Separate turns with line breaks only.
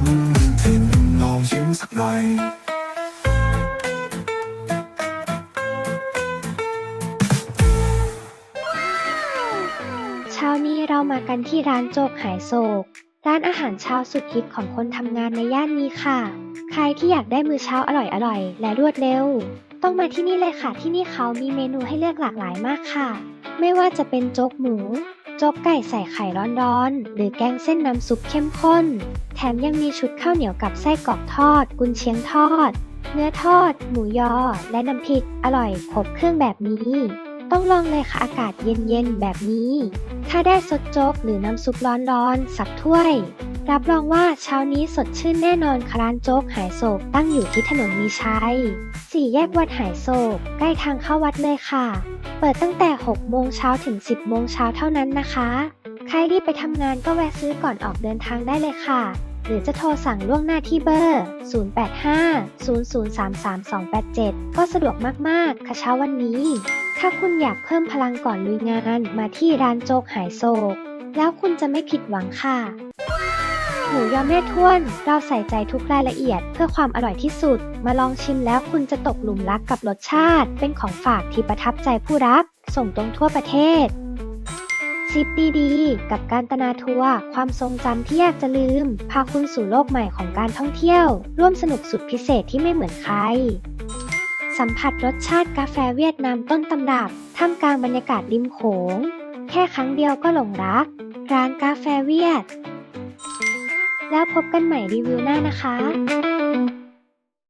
เช้านี้เรามากันที่ร้านโจกหายโศก ร้านอาหารเช้าสุดฮิตของคนทำงานในย่านนี้ค่ะ ใครที่อยากได้มื้อเช้าอร่อยๆ และรวดเร็ว ต้องมาที่นี่เลยค่ะที่นี่เขามีเมนูให้เลือกหลากหลายมากค่ะ ไม่ว่าจะเป็นโจ๊กหมู โจ๊กไก่ใส่ไข่ร้อนๆ หรือแกงเส้นน้ำซุปเข้มข้น แถมยังมีชุดข้าวเหนียวกับไส้กรอกทอด กุนเชียงทอด เนื้อทอด หมูยอ และน้ำพริก อร่อยครบเครื่องแบบนี้ ต้องลองเลยค่ะอากาศเย็นๆ แบบนี้ ถ้าได้สดโจ๊กหรือน้ำซุปร้อนๆ สักถ้วย รับรองว่าเช้านี้สดชื่นแน่นอนคร้านโจ๊กหายโศกตั้งอยู่ที่ถนนมีชัยสี่แยกวัดหายโศก ใกล้ทางเข้าวัดเลยค่ะ เปิดตั้งแต่ 6 โมงเช้าถึง 10 โมงเช้าเท่านั้นนะคะ ใครรีบไปทำงานก็แวะซื้อก่อนออกเดินทางได้เลยค่ะ หรือจะโทรสั่งล่วงหน้าที่เบอร์ 0850033287 ก็สะดวกมากๆ ค่ะเช้าวันนี้ ถ้าคุณอยากเพิ่มพลังก่อนลุยงานมาที่ร้านโจ๊กหายโศก แล้วคุณจะไม่ผิดหวังค่ะ หมูยอแม่ท้วน เราใส่ใจทุกรายละเอียด เพื่อความอร่อยที่สุด มาลองชิมแล้วคุณจะตกหลุมรักกับรสชาติ เป็นของฝากที่ประทับใจผู้รับ ส่งตรงทั่วประเทศซิปดีๆ กับการตนาทัวร์ความทรงจำที่อยากจะลืม พาคุณสู่โลกใหม่ของการท่องเที่ยว ร่วมสนุกสุดพิเศษที่ไม่เหมือนใคร สัมผัสรสชาติกาแฟเวียดนามต้นตำรับท่ามกลางบรรยากาศริมโขง แค่ครั้งเดียวก็หลงรัก ร้านกาแฟเวียด แล้วพบกันใหม่รีวิวหน้านะคะ